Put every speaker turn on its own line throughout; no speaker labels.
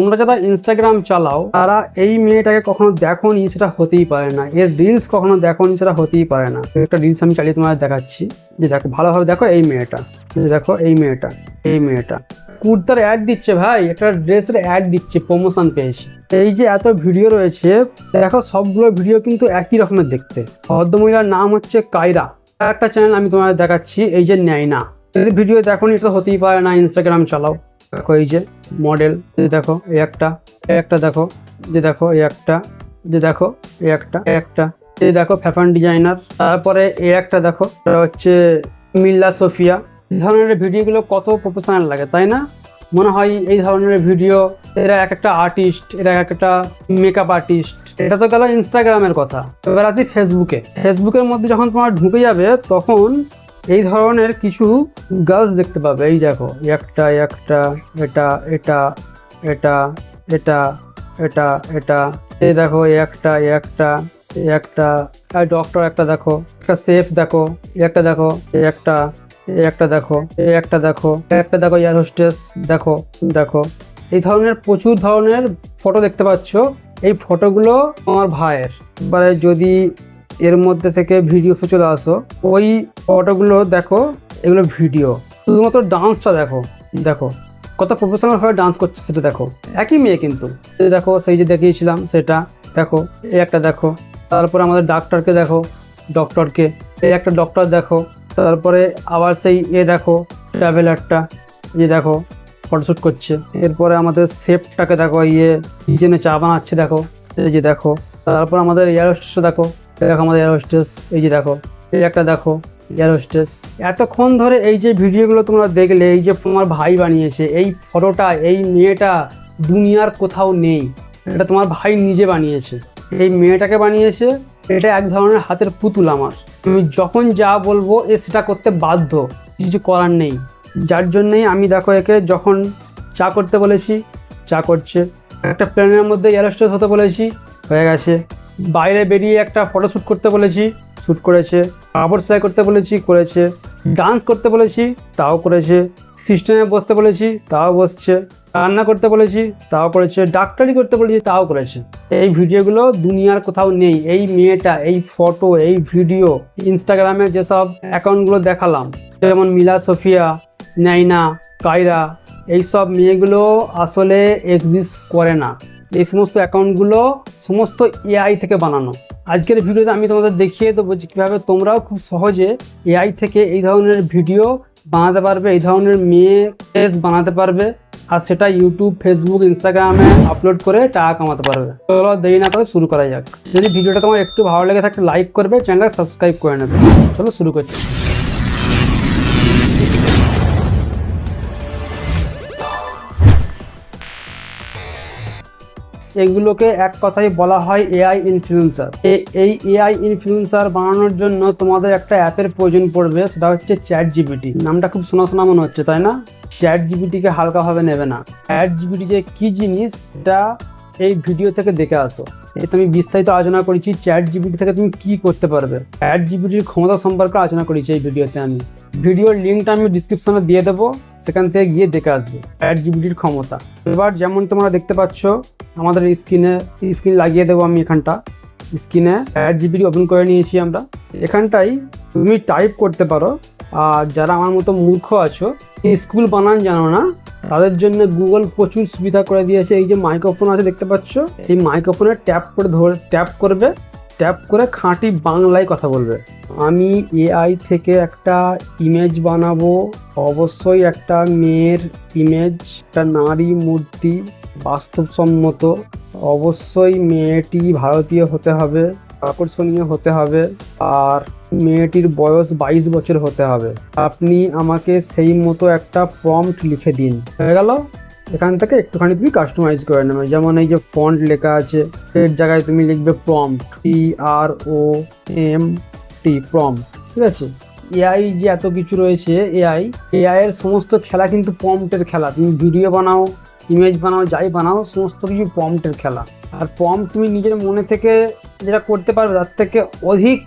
তোমরা যারা ইনস্টাগ্রাম চালাও, তারা এই মেয়েটাকে কখনো দেখোনি, সেটা হতেই পারে না। এর রিলস কখনো দেখোনি, সেটা হতেই পারে না। একটা রিলস আমি চালিয়ে তোমাদের দেখাচ্ছি। যে দেখো, ভালোভাবে দেখো এই মেয়েটা। দেখো, এই মেয়েটা এই মেয়েটা। কুর্তার অ্যাড দিচ্ছে ভাই, একটা ড্রেসের অ্যাড দিচ্ছে প্রমোশন পেয়েছে। এই যে এত ভিডিও রয়েছে, দেখো, সবগুলো ভিডিও কিন্তু একই রকমের দেখতে। ভদ্রমহিলার নাম হচ্ছে কায়রা। একটা চ্যানেল আমি তোমাদের দেখাচ্ছি, এই যে ন্যায়না। এদের ভিডিও দেখো এটা হতেই পারে না ইনস্টাগ্রাম চালাও। দেখো এই যে মডেল যে দেখো, এই একটা একটা দেখো যে দেখো, এই একটা যে দেখো, এই একটা একটা, এই দেখো ফ্যাশন ডিজাইনার তারপরে এই একটা দেখো হচ্ছে মিল্লা সোফিয়া। এই ধরনের ভিডিওগুলো কত প্রফেশনাল লাগে, তাই না? মনে হয় এই ধরনের ভিডিও, এরা এক একটা আর্টিস্ট এরা এক একটা মেকআপ আর্টিস্ট এটা তো গেল ইনস্টাগ্রামের কথা। এবার আছি ফেসবুকে ফেসবুকের মধ্যে যখন তোমার ঢুকে যাবে, তখন এই ধরনের কিছু গার্লস দেখতে পাবে। এই দেখো, একটা একটা, এটা এটা এটা এটা এটা এটা। এই দেখো একটা একটা একটা। ডক্টর একটা দেখো, একটা সেফ দেখো একটা দেখো একটা একটা দেখো একটা দেখো একটা দেখো এয়ার হোস্টেস দেখো দেখো। এই ধরনের, প্রচুর ধরনের ফটো দেখতে পাচ্ছ। এই ফটোগুলো আমার ভাইয়ের। এবারে যদি এর মধ্যে থেকে ভিডিও চলে আসো। ওই ফটোগুলো দেখো, এগুলো ভিডিও শুধুমাত্র ডান্সটা দেখো দেখো। কত প্রফেশনাল ভাবে ডান্স করছে সেটা দেখো। একই মেয়ে কিন্তু। দেখো, সেই যে দেখিয়েছিলাম সেটা, দেখো। এই একটা দেখো। তারপরে আমাদের ডাক্তারকে দেখো ডক্টরকে এই একটা ডক্টর দেখো। তারপরে আবার সেই এ দেখো ট্রাভেলারটা যে দেখো ফটোশ্যুট করছে। এরপরে আমাদের সেফটাকে দেখো ইয়ে কিচেনে চা বানাচ্ছে দেখো। এই যে দেখো। তারপর আমাদের এয়ার দেখো। দেখো আমাদের এয়ার হোস্টেস এই যে দেখো, এই একটা দেখো এয়ার হোস্টেস এতক্ষণ ধরে এই যে ভিডিওগুলো তোমরা দেখলে, এই যে তোমার ভাই বানিয়েছে, এই ফটোটা, এই মেয়েটা দুনিয়ার কোথাও নেই। এটা তোমার ভাই নিজে বানিয়েছে। এই মেয়েটাকে বানিয়েছে, এটা এক ধরনের হাতের পুতুল আমার। আমি যখন যা বলব, এ সেটা করতে বাধ্য, কিছু করার নেই। যার জন্যেই আমি দেখো একে যখন চা করতে বলেছি, চা করছে। একটা প্লেনের মধ্যে এয়ারোস্টেস হতে বলেছি, হয়ে গেছে। বাইরে বেরিয়ে একটা ফটোশ্যুট করতে বলেছি শ্যুট করেছে, কাপড় সেলাই করতে বলেছি, করেছে, ডান্স করতে বলেছি, তাও করেছে, সিস্টেমে বসতে বলেছি, তাও বসছে, রান্না করতে বলেছি, তাও করেছে, ডাক্তারি করতে বলেছি, তাও করেছে। এই ভিডিওগুলো দুনিয়ার কোথাও নেই। এই মেয়েটা, এই ফটো, এই ভিডিও, ইনস্টাগ্রামে যেসব অ্যাকাউন্টগুলো দেখালাম, যেমন মিলা সোফিয়া, নাইনা, কায়রা, এইসব মেয়েগুলো আসলে এক্সিস্ট করে না। এই সমস্ত অ্যাকাউন্টগুলো সমস্ত এআই থেকে বানানো। আজকের ভিডিওতে আমি তোমাদের দেখিয়ে দেবো যে কীভাবে তোমরাও খুব সহজে এআই থেকে এই ধরনের ভিডিও বানাতে পারবে, এই ধরনের মেয়ে ফেস বানাতে পারবে, আর সেটা ইউটিউব ফেসবুক ইনস্টাগ্রামে আপলোড করে টাকা কামাতে পারবে। চলো দেরি না করে শুরু করা যাক। যদি ভিডিওটা তোমার একটু ভালো লেগে থাকে লাইক করবে চ্যানেলটা সাবস্ক্রাইব করে নেবে। চলো শুরু করছি। এগুলোকে এক কথায় বলা হয় এআই ইনফ্লুয়েন্সার এই এআই ইনফ্লুয়েন্সার বানানোর জন্য তোমাদের একটা অ্যাপের প্রয়োজন পড়বে, সেটা হচ্ছে চ্যাট জিপিটি নামটা খুব শোনা শোনা মনে হচ্ছে, তাই না? চ্যাট জিপিটিকে হালকাভাবে নেবে না। চ্যাট জিপিটি যে কী জিনিস এটা এই ভিডিও থেকে দেখে আসো। এতে আমি বিস্তারিত আলোচনা করেছি চ্যাট জিপিটি থেকে তুমি কি করতে পারবে। চ্যাট জিপিটির ক্ষমতা সম্পর্কে আলোচনা করেছি এই ভিডিওতে আমি। ভিডিওর লিঙ্কটা আমি ডিসক্রিপশনে দিয়ে দেবো, সেখান থেকে গিয়ে দেখে আসবে চ্যাট জিবিটির ক্ষমতা। এবার যেমন তোমরা দেখতে পাচ্ছ, আমাদের স্ক্রিনে, স্ক্রিন লাগিয়ে দেবো আমি এখানটা। স্ক্রিনে চ্যাট জিপিটি ওপেন করে নিয়েছি আমরা। এখানটাই তুমি টাইপ করতে পারো। আর যারা আমার মতো মূর্খ আছো স্কুল বানান জানো না, তাদের জন্য গুগল প্রচুর সুবিধা করে দিয়েছে। এই যে মাইক্রোফোন আছে, দেখতে পাচ্ছ? এই মাইক্রোফোনে ট্যাপ করে ধরে ট্যাপ করবে। ট্যাপ করে খাঁটি বাংলায় কথা বলবে। আমি এআই থেকে একটা ইমেজ বানাবো, অবশ্যই একটা মেয়ের ইমেজ একটা নারী মূর্তি বাস্তবসম্মত। অবশ্যই মেয়েটি ভারতীয় হতে হবে, আকর্ষণীয় হতে হবে, আর মেয়েটির বয়স বাইশ বছর হতে হবে। আপনি আমাকে সেই মতো একটা প্রম্পট লিখে দিন। হয়ে গেল? এখান থেকে একটুখানি তুমি কাস্টমাইজ করে নেবে। যেমন এই যে ফন্ট লেখা আছে, এর জায়গায় তুমি লিখবে prompt P R O M T prompt ঠিক আছে? এআই যে এত কিছু রয়েছে এআই এআই এর সমস্ত খেলা কিন্তু প্রম্পটের খেলা। তুমি ভিডিও বানাও ইমেজ বানাও, যাই বানাও, সমস্ত কিছু প্রম্পটের খেলা। আর প্রম্পট তুমি নিজের মনে থেকে যেটা করতে পারবে, তার থেকে অধিক,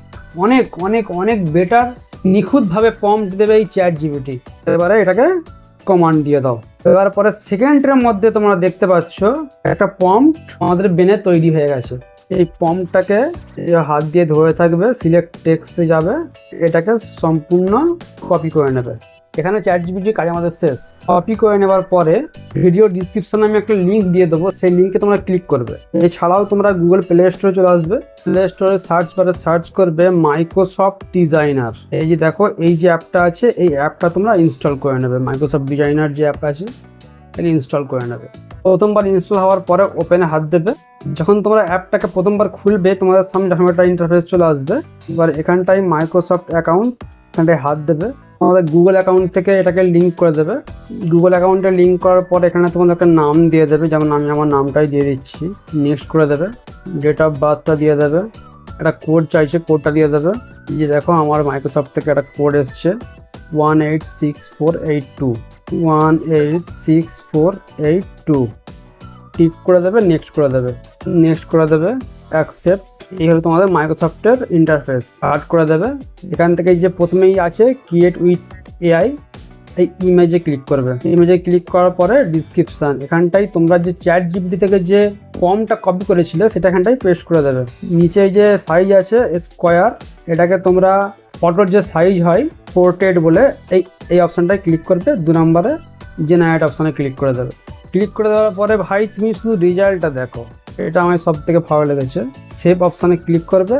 অনেক অনেক অনেক বেটার নিখুঁতভাবে প্রম্পট দেবে এই চ্যাট জিবিটি এবারে এটাকে কমান্ড দিয়ে দাও। এবার পরে সেকেন্ডের মধ্যে তোমরা দেখতে পাচ্ছ একটা পম্প আমাদের বেনে তৈরি হয়ে গেছে। এই পম্পটাকে হাত দিয়ে ধরে থাকবে সিলেক্ট টেক্সে যাবে, এটাকে সম্পূর্ণ কপি করে নেবে। এখানে চ্যাট জিপিটির কাজ আমাদের শেষ। কপি করে নেবার পরে ভিডিও ডিসক্রিপশনে আমি একটা লিঙ্ক দিয়ে দেবো, সেই লিঙ্কে তোমরা ক্লিক করবে। এছাড়াও তোমরা গুগল প্লে স্টোরে চলে আসবে। প্লে স্টোরে সার্চ বারে সার্চ করবে মাইক্রোসফট ডিজাইনার এই যে দেখো, এই যে অ্যাপটা আছে, এই অ্যাপটা তোমরা ইনস্টল করে নেবে। মাইক্রোসফট ডিজাইনার যে অ্যাপ আছে এটা ইনস্টল করে নেবে। প্রথমবার ইনস্টল হওয়ার পরে ওপেনে হাত দেবে। যখন তোমরা অ্যাপটাকে প্রথমবার খুলবে, তোমাদের সামনে একটা ইন্টারফেস চলে আসবে, এবার এখানটায় মাইক্রোসফট অ্যাকাউন্ট এখানটায় হাত দেবে। তোমাদের গুগল অ্যাকাউন্ট থেকে এটাকে লিঙ্ক করে দেবে। গুগল অ্যাকাউন্টে লিঙ্ক করার পর এখানে তোমাদের একটা নাম দিয়ে দেবে, যেমন আমি আমার নামটাই দিয়ে দিচ্ছি। নেক্সট করে দেবে ডেট অফ বার্থটা দিয়ে দেবে, একটা কোড চাইছে কোডটা দিয়ে দেবে। যে দেখো, আমার মাইক্রোসফট থেকে একটা কোড এসছে one eight six four eight two one eight six four eight two tick করে দেবে নেক্সট করে দেবে। নেক্সট করে দেবে অ্যাকসেপ্ট এই হলো তোমাদের মাইক্রোসফটের ইন্টারফেস স্টার্ট করে দেবে। এখান থেকে যে প্রথমেই আছে ক্রিয়েট উইথ এআই এই ইমেজে ক্লিক করবে। ইমেজে ক্লিক করার পরে ডিসক্রিপশান এখানটাই তোমরা যে চ্যাট জিপিটি থেকে যে ফর্মটা কপি করেছিলে, সেটা এখানটাই পেস্ট করে দেবে। নিচে যে সাইজ আছে স্কোয়ার এটাকে তোমরা ফটোর যে সাইজ হয় পোর্ট্রেট বলে, এই এই অপশানটায় ক্লিক করবে। দু নম্বরে জেনারেট অপশানে ক্লিক করে দেবে। ক্লিক করে দেওয়ার পরে ভাই, তুমি শুধু রেজাল্টটা দেখো। এটা আমার সব থেকে ভালো লেগেছে। সেভ অপশানে ক্লিক করবে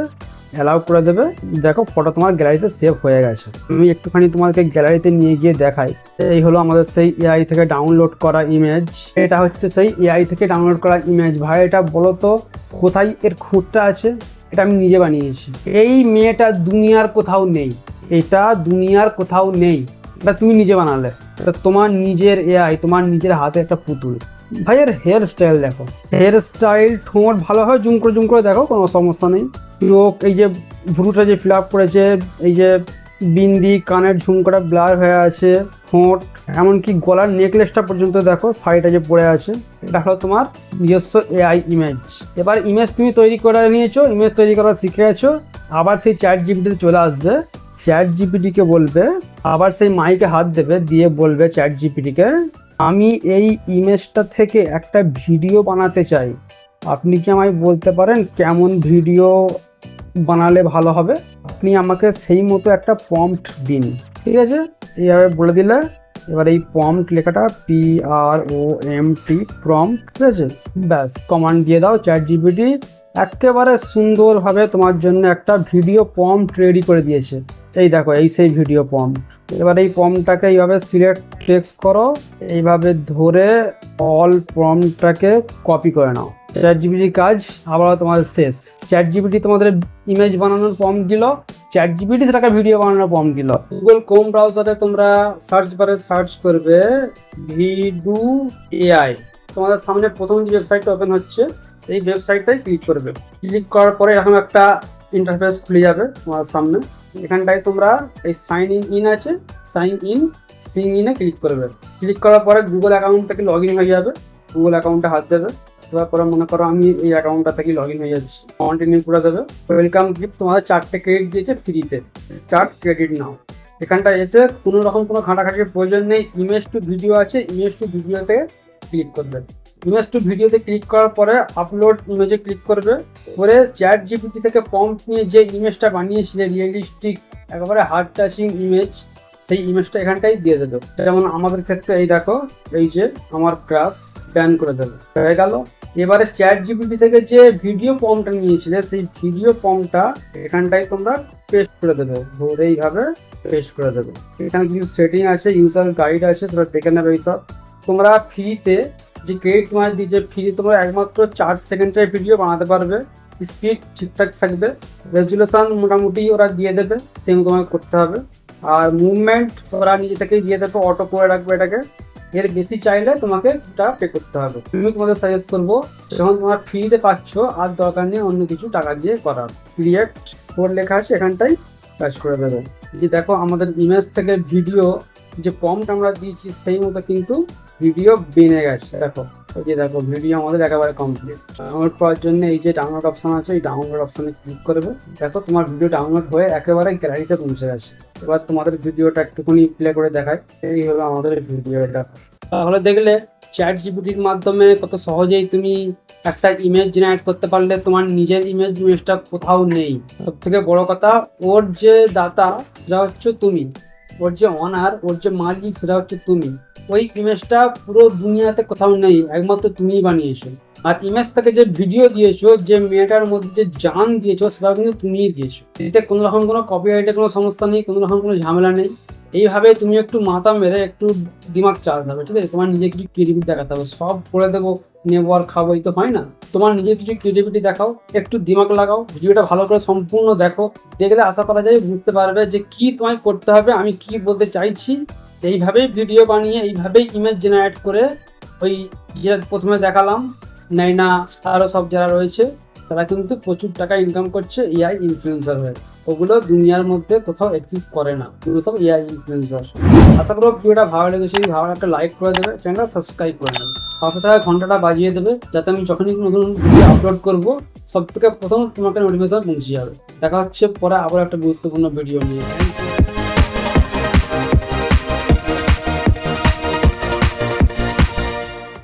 অ্যালাউ করে দেবে। দেখো ফটো তোমার গ্যালারিতে সেভ হয়ে গেছে। আমি একটুখানি তোমাকে গ্যালারিতে নিয়ে গিয়ে দেখাই। এই হলো আমাদের সেই এআই থেকে ডাউনলোড করা ইমেজ এটা হচ্ছে সেই এআই থেকে ডাউনলোড করা ইমেজ ভাই, এটা বলো তো, কোথায় এর খুঁটটা আছে? এটা আমি নিজে বানিয়েছি। এই মেয়েটা দুনিয়ার কোথাও নেই। এটা দুনিয়ার কোথাও নেই। এটা তুমি নিজে বানালে। এটা তোমার নিজের এআই তোমার নিজের হাতে একটা পুতুল। ভাইয়ের হেয়ার স্টাইল দেখো। হেয়ার স্টাইল ঠোঁট ভালো হয়, জুম করে জুম করে দেখো, কোনো সমস্যা নেই। চোখ, এই যে ভ্রুটা যে ফিল আপ করেছে, এই যে বিন্দি, কানের ঝুমকোটা ব্লার হয়ে আছে, ঠোঁট, এমনকি গলার নেকলেসটা পর্যন্ত দেখো শাড়িটা যে পরে আছে, এটা হলো তোমার নিজস্ব এআই ইমেজ এবার ইমেজ তুমি তৈরি করে নিয়েছো ইমেজ তৈরি করা শিখে গেছো, আবার সেই চ্যাট জিপিটিতে চলে আসবে। চ্যাট জিপিটিকে বলবে, আবার সেই মাইকে হাত দেবে, দিয়ে বলবে চ্যাট জিপিটিকে আমি এই ইমেজটা থেকে একটা ভিডিও বানাতে চাই। আপনি কি আমায় বলতে পারেন কেমন ভিডিও বানালে ভালো হবে? আপনি আমাকে সেই মতো একটা পম্পট দিন, ঠিক আছে? এইভাবে বলে দিলে, এবার এই পম্পট লেখাটা P R O M T prompt ঠিক আছে? ব্যাস কমান্ড দিয়ে দাও চ্যাট জিপিটি একেবারে সুন্দরভাবে তোমার জন্য একটা ভিডিও পম্পট রেডি করে দিয়েছে। এই দেখো, এই সেই ভিডিও পম্পট এবার এই পমটাকে এইভাবে সিলেক্ট টেক্সট করো, এইভাবে ধরে অল পমটাকে কপি করে নাও। চ্যাট জিবিটি কাজ আবার তোমাদের শেষ। চ্যাট জিবিটি তোমাদের ইমেজ বানানোর পম দিল চ্যাট জিবিটি সেটাকে ভিডিও বানানোর পম দিল। গুগল ক্রোম ব্রাউজারে তোমরা সার্চ বারে সার্চ করবে ভিডু এআই তোমাদের সামনে প্রথম যে ওয়েবসাইটটা ওপেন হচ্ছে, এই ওয়েবসাইটটাই ক্লিক করবে। ক্লিক করার পরে এরকম একটা ইন্টারফেস খুলে যাবে তোমার সামনে। এখানটায় তোমরা এই সাইন ইন ইন আছে সাইন ইন সিং ইনে ক্লিক করবে ক্লিক করার পরে গুগল অ্যাকাউন্ট থেকে লগ ইন হয়ে যাবে। গুগল অ্যাকাউন্টে হাত দেবে। তারপরে মনে করো আমি এই অ্যাকাউন্টটা থেকে লগ ইন হয়ে যাচ্ছি। কন্টিনিউ করে দেবে। ওয়েলকাম গিফট তোমাদের চারটে ক্রেডিট দিয়েছে ফ্রিতে স্টার্ট ক্রেডিট নাও এখানটা এসে কোনো রকম কোনো ঘাটাঘাটির প্রয়োজন নেই। ইমেজ টু ভিডিও আছে। ইমেজ টু ভিডিওতে ক্লিক করবে। ইমেজ টু ভিডিওতে ক্লিক করার পরে আপলোড ইমেজে ক্লিক করবে। করে চ্যাট জিপিটি থেকে পম্প নিয়ে যে ইমেজটা বানিয়েছিলে রিয়েলিস্টিক একেবারে হার্ড টাচিং ইমেজ সেই ইমেজটা এখানটাই দিয়ে দেবে। যেমন আমাদের ক্ষেত্রে এই দেখো, এই যে আমার ক্রাশ ব্যান করে দেবে। হয়ে গেল। এবারে চ্যাট জিপিটি থেকে যে ভিডিও পম্পটা নিয়েছিলে, সেই ভিডিও পম্পটা এখানটায় তোমরা পেস্ট করে দেবে। ধরে এইভাবে পেস্ট করে দেবে। এখানে কিছু সেটিং আছে ইউজার গাইড আছে, সেটা দেখে নেবে এইসব তোমরা ফ্রিতে যে ক্রেডিট তোমার দিয়েছে ফ্রি তোমরা একমাত্র চার সেকেন্ডের ভিডিও বানাতে পারবে। স্পিড ঠিকঠাক থাকবে। রেজুলেশন মোটামুটি ওরা দিয়ে দেবে সেম তোমাকে করতে হবে। আর মুভমেন্ট ওরা নিজে থেকেই দিয়ে দেবে অটো করে রাখবে এটাকে। এর বেশি চাইলে তোমাকে টাকা পে করতে হবে। আমি তোমাদের সাজেস্ট করব, যখন তোমার ফ্রিতে পাচ্ছ, আর দরকার নেই অন্য কিছু টাকা দিয়ে করার। ক্রিয়েট ফোর লেখা আছে এখানটাই কাজ করে দেবে। যে দেখো, আমাদের ইমেজ থেকে ভিডিও যে পম্পট আমরা দিয়েছি, সেই মতো কিন্তু ভিডিও বেনে গেছে। দেখো, এই যে দেখো, ভিডিও আমাদের একেবারে কমপ্লিট ডাউনলোড করার জন্য এই যে ডাউনলোড অপশান আছে, এই ডাউনলোড অপশানে ক্লিক করবে দেখো, তোমার ভিডিও ডাউনলোড হয়ে একেবারে গ্যালারিতে পৌঁছে গেছে। এবার তোমাদের ভিডিওটা একটুখানি প্লে করে দেখায় এই হলো আমাদের ভিডিও দেখো। তাহলে দেখলে চ্যাট জিপিটির মাধ্যমে কত সহজেই তুমি একটা ইমেজ জেনারেট করতে পারলে তোমার নিজের ইমেজ ইমেজটা কোথাও নেই। সব থেকে বড় কথা, ওর যে দাতা সেটা হচ্ছে তুমি। ওর যে অনার ওর যে মালিক, সেটা হচ্ছে তুমি। ওই ইমেজটা পুরো দুনিয়াতে কোথাও নেই, একমাত্র তুমিই বানিয়েছো। আর ইমেজ থেকে যে ভিডিও দিয়েছ, যে মেয়েটার মধ্যে যে জান দিয়েছ সেটা কিন্তু তুমিই দিয়েছ। এতে কোনো রকম কোনো কপিরাইটের কোনো সমস্যা নেই, কোনো রকম কোনো ঝামেলা নেই। এইভাবে তুমি একটু মাথা মেরে একটু দিমাগ চালাতে হবে, ঠিক আছে? তোমার নিজে কিছু ক্রিয়েটিভিটি দেখাতে হবে। সব করে দেবো, নেব আর খাব তো হয় না। তোমার নিজের কিছু ক্রিয়েটিভিটি দেখাও, একটু দিমাগ লাগাও, ভিডিওটা ভালো করে সম্পূর্ণ দেখো। দেখলে আশা করা যায় বুঝতে পারবে যে কি তোমায় করতে হবে, আমি কি বলতে চাইছি। এইভাবেই ভিডিও বানিয়ে, এইভাবেই ইমেজ জেনারেট করে ওই যে প্রথমে দেখালাম, নাইনা আরও সব যারা রয়েছে তারা কিন্তু প্রচুর টাকা ইনকাম করছে এআই ইনফ্লুয়েন্সার হয়ে। ওগুলো দুনিয়ার মধ্যে কোথাও এক্সিস্ট করে না। ওগুলো সব এআই ইনফ্লুয়েন্সার আশা করব ভিডিওটা ভালো লেগেছে। ভালো একটা লাইক করে দেবে চ্যানেলটা সাবস্ক্রাইব করে দেবে। পাশে থাকা ঘন্টাটা বাজিয়ে দেবে, যাতে আমি যখনই নতুন ভিডিও আপলোড করব সব থেকে প্রথম তোমাকে নোটিফিকেশন পৌঁছে যাবে। দেখা হচ্ছে পরে আবার একটা গুরুত্বপূর্ণ ভিডিও নিয়ে।